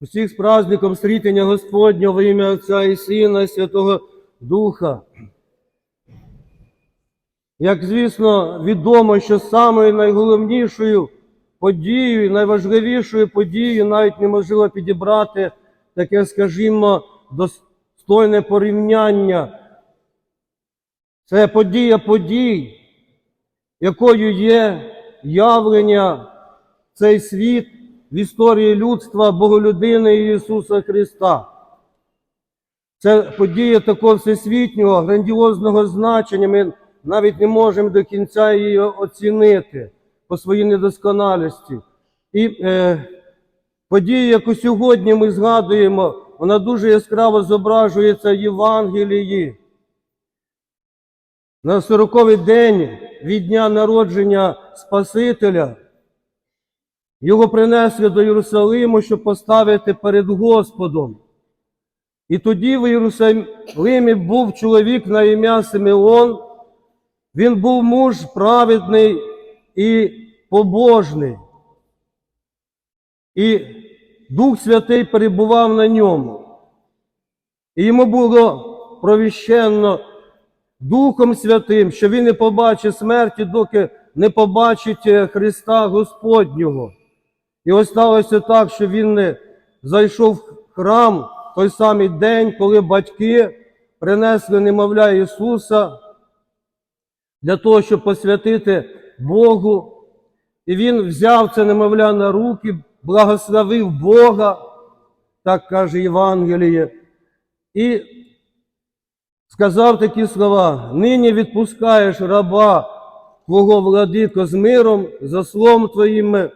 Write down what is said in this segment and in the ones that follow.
Усіх з праздником стрітення Господнього во ім'я Отця і Сина, і Святого Духа. Як звісно, відомо, що самою найголовнішою подією, найважливішою подією навіть неможливо підібрати таке, скажімо, достойне порівняння. Це подія подій, якою є явлення цей світ в історії людства Боголюдини Ісуса Христа. Це подія такого всесвітнього, грандіозного значення. Ми навіть не можемо до кінця її оцінити по своїй недосконалості. І е, подія, яку сьогодні ми згадуємо, вона дуже яскраво зображується в Євангелії. На сороковий день від дня народження Спасителя його принесли до Єрусалиму, щоб поставити перед Господом. І тоді в Єрусалимі був чоловік на ім'я Симеон. Він був муж праведний і побожний. І Дух Святий перебував на ньому. І йому було провіщенно Духом Святим, що він не побачить смерті, доки не побачить Христа Господнього. І ось сталося так, що він не зайшов в храм той самий день, коли батьки принесли немовля Ісуса для того, щоб посвятити Богу. І він взяв це немовля на руки, благословив Бога, так каже Євангеліє, і сказав такі слова: нині відпускаєш раба Твого владико з миром, за словом Твоїм,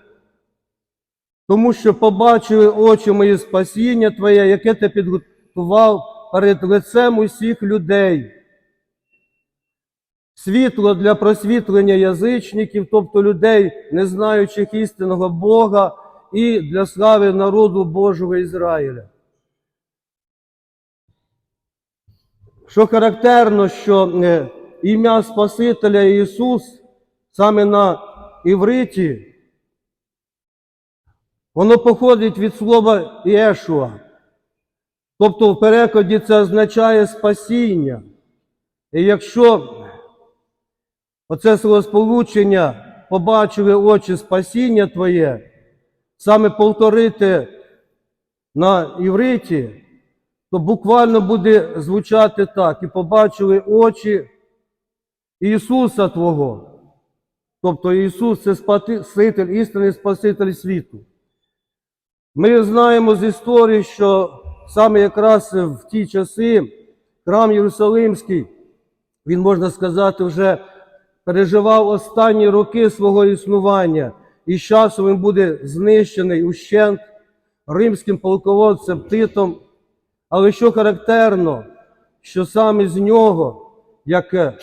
тому що побачили очі мої спасіння Твоє, яке ти підготував перед лицем усіх людей. Світло для просвітлення язичників, тобто людей, не знаючих істинного Бога, і для слави народу Божого Ізраїля. Що характерно, що е, ім'я Спасителя Ісус саме на івриті, воно походить від слова Іешуа. Тобто в перекладі це означає спасіння. І якщо оце словосполучення побачили очі спасіння Твоє, саме повторити на івриті, то буквально буде звучати так, і побачили очі Ісуса Твого. Тобто Ісус це Спаситель, істинний Спаситель світу. Ми знаємо з історії, що саме якраз в ті часи храм Єрусалимський, він, можна сказати, вже переживав останні роки свого існування, і з часом він буде знищений ущент римським полководцем Титом. Але що характерно, що саме з нього, як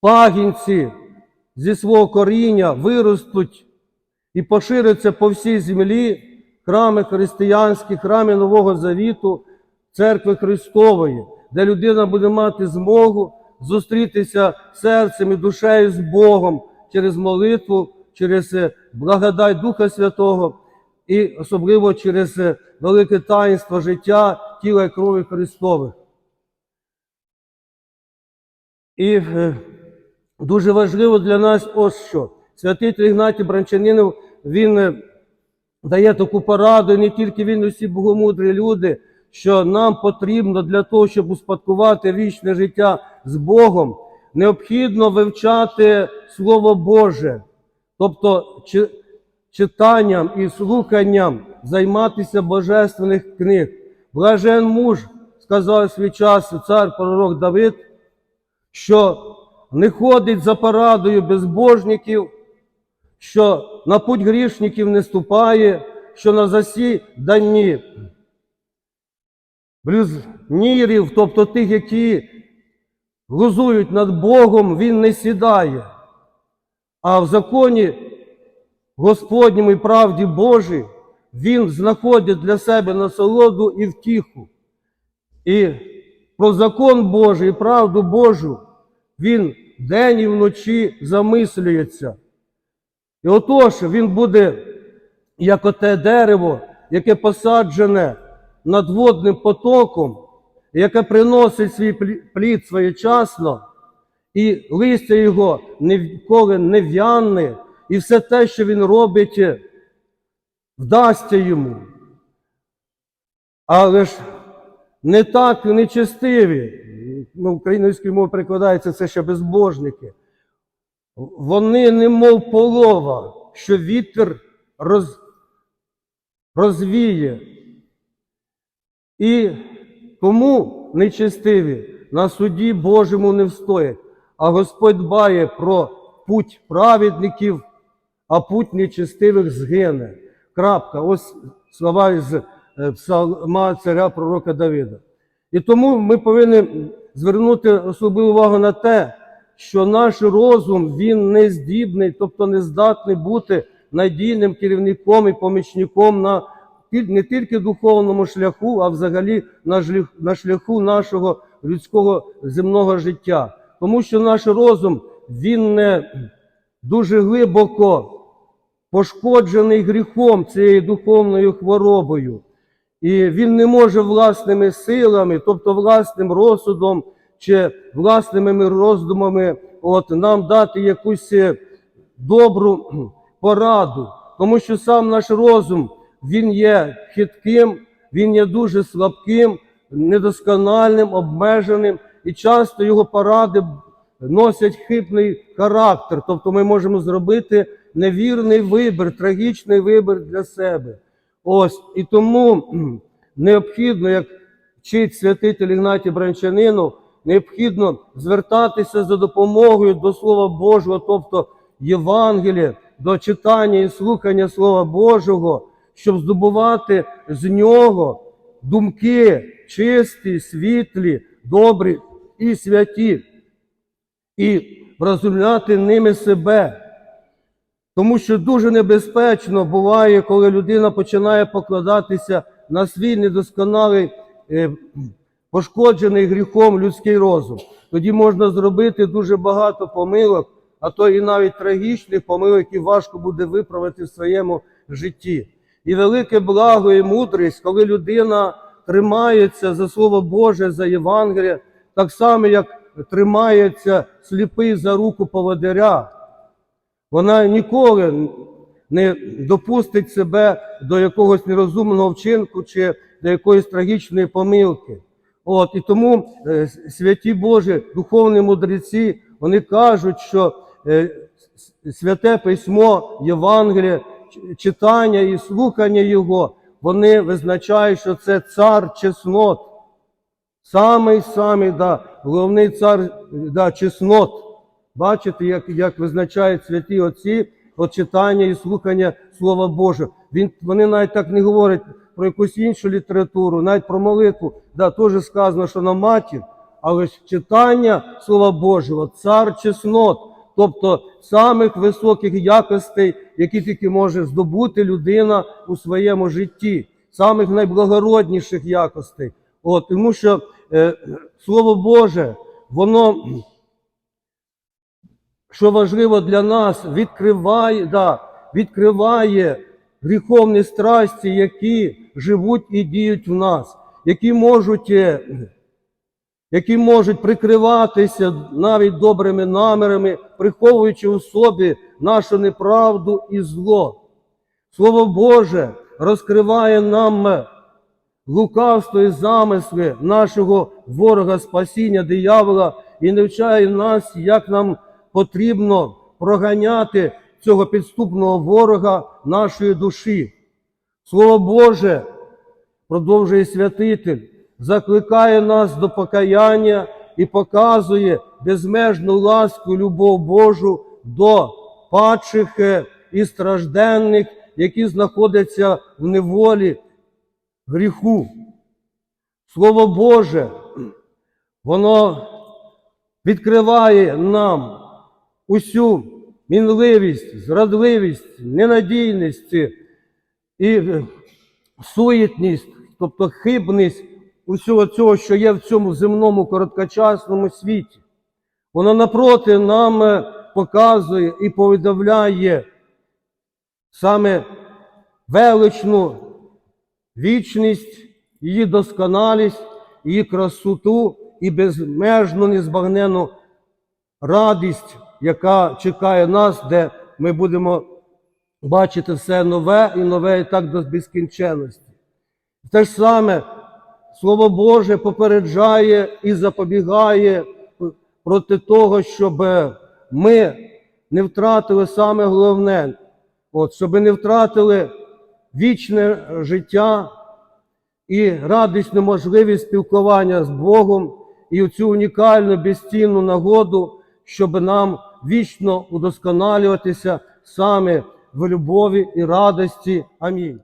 пагінці зі свого коріння виростуть і поширяться по всій землі храми християнські, храми Нового Завіту, церкви Христової, де людина буде мати змогу зустрітися серцем і душею з Богом через молитву, через е, благодать Духа Святого і особливо через е, велике таїнство життя тіла і крові Христових. І е, дуже важливо для нас ось що. Святий Тригнатій Бранчанинов, він е, дає таку пораду, і не тільки він, усі богомудрі люди, що нам потрібно для того, щоб успадкувати вічне життя з Богом, необхідно вивчати Слово Боже, тобто читанням і слуханням займатися божественних книг. Блажен муж, сказав свій час цар пророк Давид, що не ходить за порадою безбожників, що на путь грішників не ступає, що на засіданні блюзнірів, тобто тих, які глузують над Богом, він не сідає. А в законі Господньому і правді Божій він знаходить для себе насолоду і втіху. І про закон Божий і правду Божу він день і вночі замислюється. І отож він буде, як оте дерево, яке посаджене над водним потоком, яке приносить свій плі- плід своєчасно, і листя його ніколи не в'янне, і все те, що він робить, вдасться йому. Але ж не так нечестиві, ну, українською мовою перекладається це ще безбожники. Вони немов полова, що вітер роз, розвіє. І тому нечестиві на суді Божому не встоять, а Господь дбає про путь праведників, а путь нечестивих згине. Крапка. Ось слова із е, псалма царя пророка Давида. І тому ми повинні звернути особливу увагу на те, що наш розум він не здібний, тобто не здатний бути надійним керівником і помічником на не тільки духовному шляху, а взагалі на шляху нашого людського земного життя. Тому що наш розум він не дуже глибоко пошкоджений гріхом цією духовною хворобою. І він не може власними силами, тобто власним розсудом чи власними роздумами, от нам дати якусь е, добру пораду, тому що сам наш розум він є хитким, він є дуже слабким, недоскональним, обмеженим, і часто його поради носять хибний характер. Тобто ми можемо зробити невірний вибір, трагічний вибір для себе. Ось і тому необхідно, як вчить святитель Ігнатій Бранчанинов, необхідно звертатися за допомогою до Слова Божого, тобто Євангелія, до читання і слухання Слова Божого, щоб здобувати з нього думки чисті, світлі, добрі і святі, і вразумляти ними себе. Тому що дуже небезпечно буває, коли людина починає покладатися на свій недосконалий, е, пошкоджений гріхом людський розум. Тоді можна зробити дуже багато помилок, а то і навіть трагічних помилок, які важко буде виправити в своєму житті. І велике благо і мудрість, коли людина тримається за Слово Боже, за Євангеліє, так само, як тримається сліпий за руку поводиря. Вона ніколи не допустить себе до якогось нерозумного вчинку чи до якоїсь трагічної помилки. От, і тому е, святі Божі, духовні мудреці, вони кажуть, що е, святе письмо, Євангеліє, читання і слухання його, вони визначають, що це цар чеснот. Самий самий да, головний цар да, чеснот. Бачите, як, як визначають святі отці от читання і слухання Слова Божого. Він, вони навіть так не говорять про якусь іншу літературу, навіть про молитву. Да, теж сказано, що на матір, але ж читання Слова Божого, цар чеснот, тобто самих високих якостей, які тільки може здобути людина у своєму житті, самих найблагородніших якостей. От, тому що е, Слово Боже, воно що важливо для нас, відкриває, да, відкриває гріховні страсті, які живуть і діють в нас, які можуть, е, які можуть прикриватися навіть добрими намірами, приховуючи у собі нашу неправду і зло. Слово Боже розкриває нам е, лукавство і замисли нашого ворога спасіння, диявола, і навчає нас, як нам потрібно проганяти цього підступного ворога нашої душі. Слово Боже, продовжує святитель, закликає нас до покаяння і показує безмежну ласку, любов Божу до падших е, і стражденних, які знаходяться в неволі гріху. Слово Боже, воно відкриває нам усю мінливість, зрадливість, ненадійність і е, суєтність, тобто хибність усього цього, що є в цьому земному короткочасному світі. Воно напроти нам е, показує і повідомляє саме величну вічність, її досконалість, її красоту і безмежну незбагнену радість, яка чекає нас, де ми будемо бачити все нове і нове і так до безкінченності. Те ж саме Слово Боже попереджає і запобігає проти того, щоб ми не втратили саме головне, от, щоб не втратили вічне життя і радісну можливість спілкування з Богом і цю унікальну безцінну нагоду, щоб нам вічно удосконалюватися саме в любові і радості. Амінь.